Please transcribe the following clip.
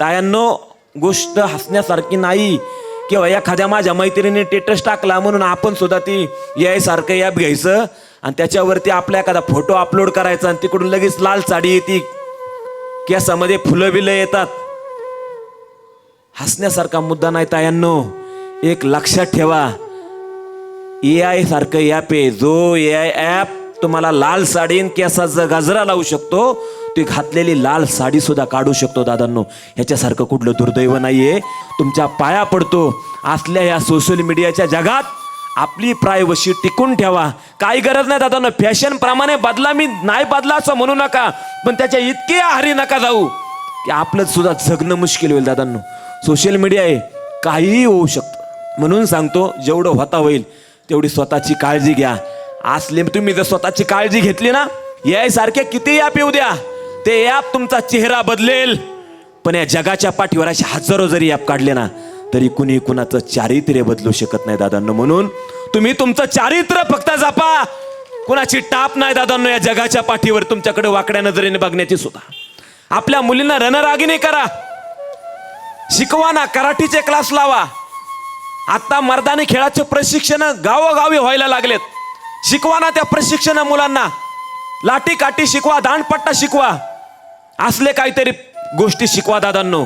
तायांनो गोष्ट हसण्यासारखी नाही. किंवा एखाद्या माझ्या मैत्रिणीने टेटस टाकला म्हणून आपण सुद्धा ती यायसारखं ॲप घ्यायचं. आणि त्याच्यावरती आपला एखादा फोटो अपलोड करायचा आणि तिकडून लगेच लाल साडी येते. केसामध्ये फुलं बिलं येतात. हसण्यासारखा मुद्दा नाही तायांनो. एक लक्षात ठेवा. ए आय सारखं ॲप आहे. जो ए आय ॲप तुम्हाला लाल साडीन केसाचा गजरा लावू शकतो ती घातलेली लाल साडी सुद्धा काढू शकतो दादांनो. ह्याच्यासारखं कुठलं दुर्दैव नाहीये. तुमच्या पाया पडतो. असल्या या सोशल मीडियाच्या जगात आपली प्रायवशी टिकून ठेवा. काही गरज नाही दादांनो. फॅशन प्रमाणे बदला मी नाही बदला असं म्हणू नका. पण त्याच्या इतके आहारी नका जाऊ. की आपलं सुद्धा जगणं मुश्किल होईल दादांनो. सोशल मीडिया आहे. काहीही होऊ शकतं. म्हणून सांगतो जेवढं होता होईल तेवढी स्वतःची काळजी घ्या. असले तुम्ही जर स्वतःची काळजी घेतली ना याय सारखे किती ॲप येऊ द्या ते ॲप तुमचा चेहरा बदलेल. पण या जगाच्या पाठीवर असे हजारो जरी ॲप काढले ना तरी कुणी कुणाचं चारित्र्य बदलू शकत नाही दादांनो. म्हणून तुम्ही तुमचं चारित्र्य फक्त जपा. कुणाची टाप नाही दादांनो या जगाच्या पाठीवर तुमच्याकडे वाकड्या नजरेने बघण्याची सुद्धा. आपल्या मुलींना रणरागिणी करा. शिकवा ना कराठीचे क्लास लावा. आता मर्दानी खेळाचे प्रशिक्षण गावोगावी व्हायला लागलेत. शिकवा ना त्या प्रशिक्षण मुलांना. लाठी काठी शिकवा दांडपट्टा शिकवा. असले काहीतरी गोष्टी शिकवा दादांनो.